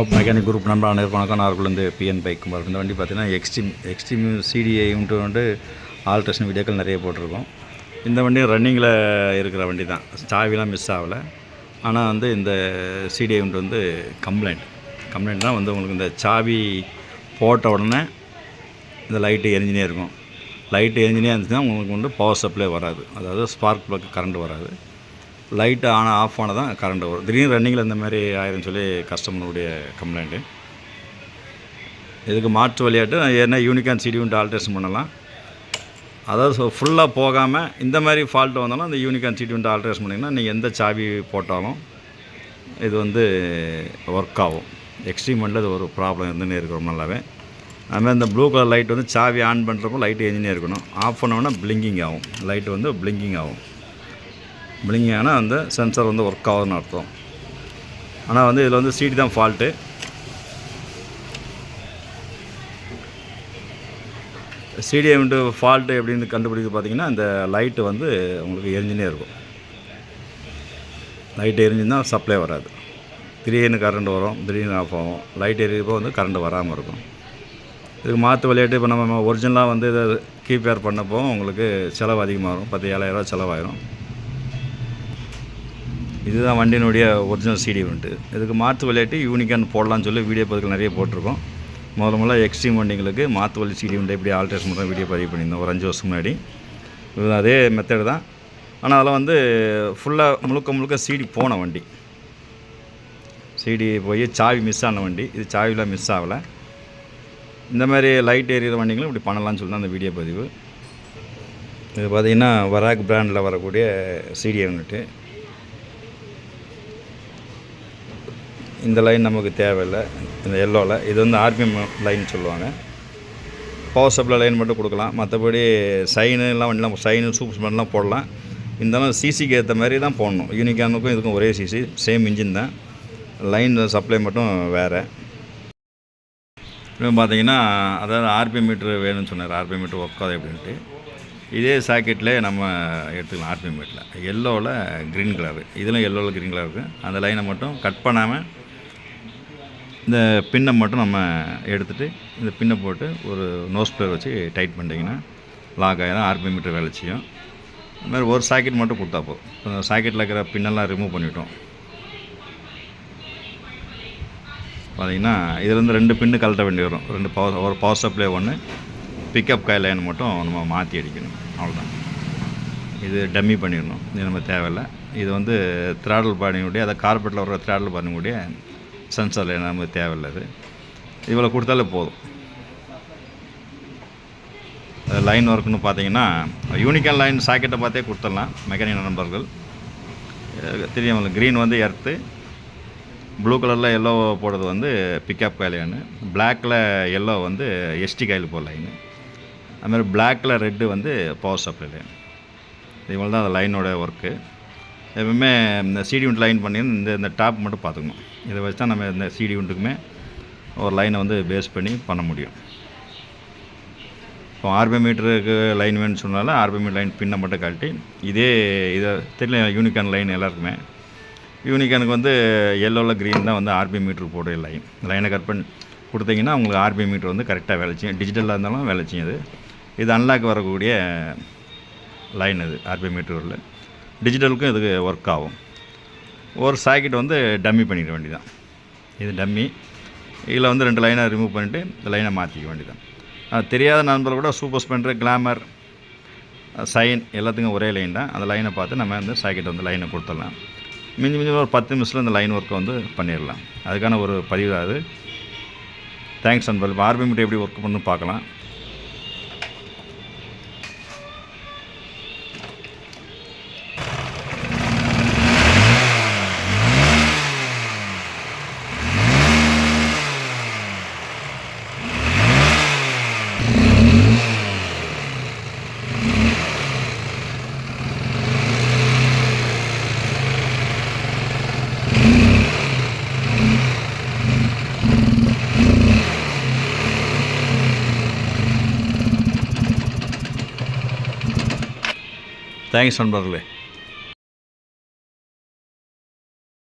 Mechanic group நண்பர் அனைவருக்கும் வணக்கம். நார்குலேருந்து பிஎன் பைக் குமார் இந்த வண்டி பார்த்தீங்கன்னா எக்ஸ்ட்ரீம் எக்ஸ்ட்ரீம் சிடிஐன்ட்டு வந்து ஆல்ட்ரேஷன் வீடியோக்கள் நிறைய போட்டிருக்கோம். இந்த வண்டி ரன்னிங்கில் இருக்கிற வண்டி தான் சாவிலாம் மிஸ் ஆகலை. ஆனால் வந்து இந்த சிடிஐன்ட்டு வந்து கம்ப்ளைண்ட் கம்ப்ளைண்ட் தான் வந்து உங்களுக்கு இந்த சாவி போட்ட உடனே இந்த லைட்டு எரிஞ்சினே இருக்கும். லைட்டு எரிஞ்சினே இருந்துச்சுன்னா உங்களுக்கு வந்து பவர் சப்ளை வராது. அதாவது ஸ்பார்க் ப்ளக் கரண்ட் வராது. லைட்டு ஆன் ஆஃப் ஆனால் தான் கரண்ட் வரும். திடீர்னு ரன்னிங்கில் இந்த மாதிரி ஆயிரும் சொல்லி கஸ்டமருடைய கம்ப்ளைண்ட்டு இதுக்கு மாற்று விளையாட்டு என்ன யூனிகான் சிடி ஆல்ட்ரேஷன் பண்ணலாம். அதாவது ஸோ ஃபுல்லாக போகாமல் இந்த மாதிரி ஃபால்ட் வந்தாலும் அந்த யூனிகான் சிடி ஆல்ட்ரேஷன் பண்ணிங்கன்னா நீங்கள் எந்த சாவி போட்டாலும் இது வந்து ஒர்க் ஆகும். எக்ஸ்ட்ரீமெண்டில் இது ஒரு ப்ராப்ளம் இருந்துன்னே இருக்கிறோம் நல்லாவே. அதுமாதிரி இந்த ப்ளூ கலர் லைட் வந்து சாவி ஆன் பண்ணுறப்போ லைட்டு எஞ்சினே இருக்கணும். ஆஃப் பண்ணோன்னா பிளிங்கிங் ஆகும். லைட்டு வந்து பிளிங்கிங் ஆகும். பிளிங்கிங் ஆனால் அந்த சென்சார் வந்து ஒர்க் ஆகுதுன்னு அர்த்தம். ஆனால் வந்து இதில் வந்து சீடி தான் ஃபால்ட்டு சிடி ஃபால்ட்டு எப்படின்னு கண்டுபிடிக்க பார்த்தீங்கன்னா இந்த லைட்டு வந்து உங்களுக்கு எரிஞ்சினே இருக்கும். லைட் எரிஞ்சுன்னா சப்ளை வராது. திடீர்னு கரண்ட் வரும் திடீர்னு ஆஃப் ஆகும். லைட் எரியப்போ வந்து கரண்ட் வராமல் இருக்கும். இதுக்கு மாற்று விளையாட்டு இப்போ நம்ம ஒரிஜினலாக வந்து இதை கீப்பேர் பண்ணப்போ உங்களுக்கு செலவு அதிகமாகும். பத்து ஏழாயிரரூவா செலவாயிரும். இதுதான் வண்டியினுடைய ஒரிஜினல் சிடி வந்துட்டு இதுக்கு மாற்று விளையாட்டு யூனிக்கான் போடலாம்னு சொல்லி வீடியோ பதிவுகள் நிறைய போட்டிருக்கோம். முதல்ல முதல்ல எக்ஸ்ட்ரீம் வண்டிங்களுக்கு மாற்று வழி சிடி வந்து எப்படி ஆல்ட்ரேஷன் பண்ணுற வீடியோ பதிவு பண்ணியிருந்தோம். ஒரு அஞ்சு வருஷம் முன்னாடி. இது அதே மெத்தடு தான். ஆனால் அதில் வந்து ஃபுல்லாக முழுக்க முழுக்க சிடி போன வண்டி. சிடி போய் சாவி மிஸ் ஆன வண்டி. இது சாவிலாம் மிஸ் ஆகலை. இந்த மாதிரி லைட் எரியிற வண்டிங்களும் இப்படி பண்ணலாம்னு சொல்லி தான் அந்த வீடியோ பதிவு. இது பார்த்திங்கன்னா வராக் பிராண்டில் வரக்கூடிய சிடி வந்துட்டு இந்த லைன் நமக்கு தேவையில்லை. இந்த எல்லோவில் இது வந்து ஆர்பிஎம் லைன் சொல்லுவாங்க. பவர் சப்ளை லைன் மட்டும் கொடுக்கலாம். மற்றபடி சைனு எல்லாம் வண்டிலாம் சைனு சூப்பர் ஸ்மெல்லாம் போடலாம். இருந்தாலும் சிசிக்கு ஏற்ற மாதிரி தான் போடணும். யூனிகானுக்கும் இதுக்கும் ஒரே சிசி சேம் இன்ஜின் தான். லைன் சப்ளை மட்டும் வேறு. இப்போ பார்த்தீங்கன்னா அதாவது ஆர்பிஎம் மீட்ரு வேணும்னு சொன்னார். ஆர்பிஎம் மீட்ரு ஒக்காது அப்படின்ட்டு. இதே சாக்கெட்டில் நம்ம எடுத்துக்கலாம் ஆர்பிஎம் மீட்டரில் எல்லோவில் க்ரீன் கலரு இதெல்லாம் எல்லோவில் க்ரீன் கலர் இருக்குது அந்த லைனை மட்டும் கட் பண்ணாமல் இந்த பின்னை மட்டும் நம்ம எடுத்துகிட்டு இந்த பின்னை போட்டு ஒரு நோஸ் பிளேயர் வச்சு டைட் பண்ணிட்டீங்கன்னா லாக் ஆகிடும் ஆர்பி மீட்டர் வேலை செய்யும். அது மாதிரி ஒரு சாக்கெட் மட்டும் கொடுத்தா போதும். இப்போ சாக்கெட்டில் இருக்கிற பின்னெல்லாம் ரிமூவ் பண்ணிவிட்டோம் பார்த்தீங்கன்னா இதுலேருந்து ரெண்டு பின்னு கழட்ட வேண்டி வரும். ரெண்டு பவர் ஒரு பவர் சப்ளை ஒன்று பிக்கப் கை லைன் மட்டும் நம்ம மாற்றி அடிக்கணும். அவ்வளோதான் இது டம்மி பண்ணிடணும். இது நம்ம தேவையில்லை. இது வந்து திராடல் பாடினுடைய அதை கார்பெட்டில் வர திராடல் பாடினுடைய சென்சார் நமக்கு தேவையில்லை இவ்வளோ கொடுத்தாலே போதும். லைன் ஒர்க்குன்னு பார்த்தீங்கன்னா யூனிக்கல் லைன் சாக்கெட்டை பார்த்தே கொடுத்துடலாம் மெக்கானிக் நண்பர்கள். தெரியும் க்ரீன் வந்து எர்த்து ப்ளூ கலரில் எல்லோ போடுறது வந்து பிக்கப் காயிலானு பிளாக்கில் எல்லோ வந்து எஸ்டி காயில் போட லைனு அதுமாதிரி பிளாக்கில் ரெட்டு வந்து பவர் சப்ளை லைன் இவ்வளோ தான் அந்த லைனோட ஒர்க்கு எப்பவுமே இந்த சிடி உண்டு லைன் பண்ணி இந்த இந்த டாப் மட்டும் பார்த்துக்கணும். இதை வச்சு தான் நம்ம இந்த சிடி உண்டுக்குமே ஒரு லைனை வந்து பேஸ் பண்ணி பண்ண முடியும். இப்போ ஆர்பி மீட்டருக்கு லைன் வேணும்னு சொன்னாலும் ஆர்பி மீட்டர் லைன் பின்னை மட்டும் கழட்டி இதே இதை தெரியல யூனிகான் லைன் எல்லாருக்குமே. யூனிகானுக்கு வந்து எல்லோவில் க்ரீன் தான் வந்து ஆர்பி மீட்ரு போடுற லைன் லைனை கட் பண்ணி கொடுத்தீங்கன்னா உங்களுக்கு ஆர்பி மீட்ரு வந்து கரெக்டாக வேலை செய்யும். டிஜிட்டலாக இருந்தாலும் வேலை செய்யும் இது. இது அன்லாக் வரக்கூடிய லைன் அது ஆர்பி மீட்டரில் டிஜிட்டலுக்கும் இதுக்கு ஒர்க் ஆகும். ஒரு சாக்கெட் வந்து டம்மி பண்ணிக்க வேண்டியதான் இது டம்மி இதில் வந்து ரெண்டு லைனை ரிமூவ் பண்ணிவிட்டு இந்த லைனை மாற்றிக்க வேண்டியதான் அது தெரியாத நண்பர்கள் கூட சூப்பர் ஸ்பெண்டர் கிளாமர் சைன் எல்லாத்துக்கும் ஒரே லைன் தான். அந்த லைனை பார்த்து நம்ம வந்து சாக்கெட் வந்து லைனை கொடுத்துடலாம். மிஞ்சி மிஞ்சி ஒரு பத்து நிமிஷத்தில் இந்த லைன் ஒர்க்கை வந்து பண்ணிடலாம். அதுக்கான ஒரு பதிவு தான் அது. தேங்க்ஸ் நண்பர் இப்போ எப்படி ஒர்க் பண்ணு பார்க்கலாம். தேங்க்ஸ் நண்பர்களே.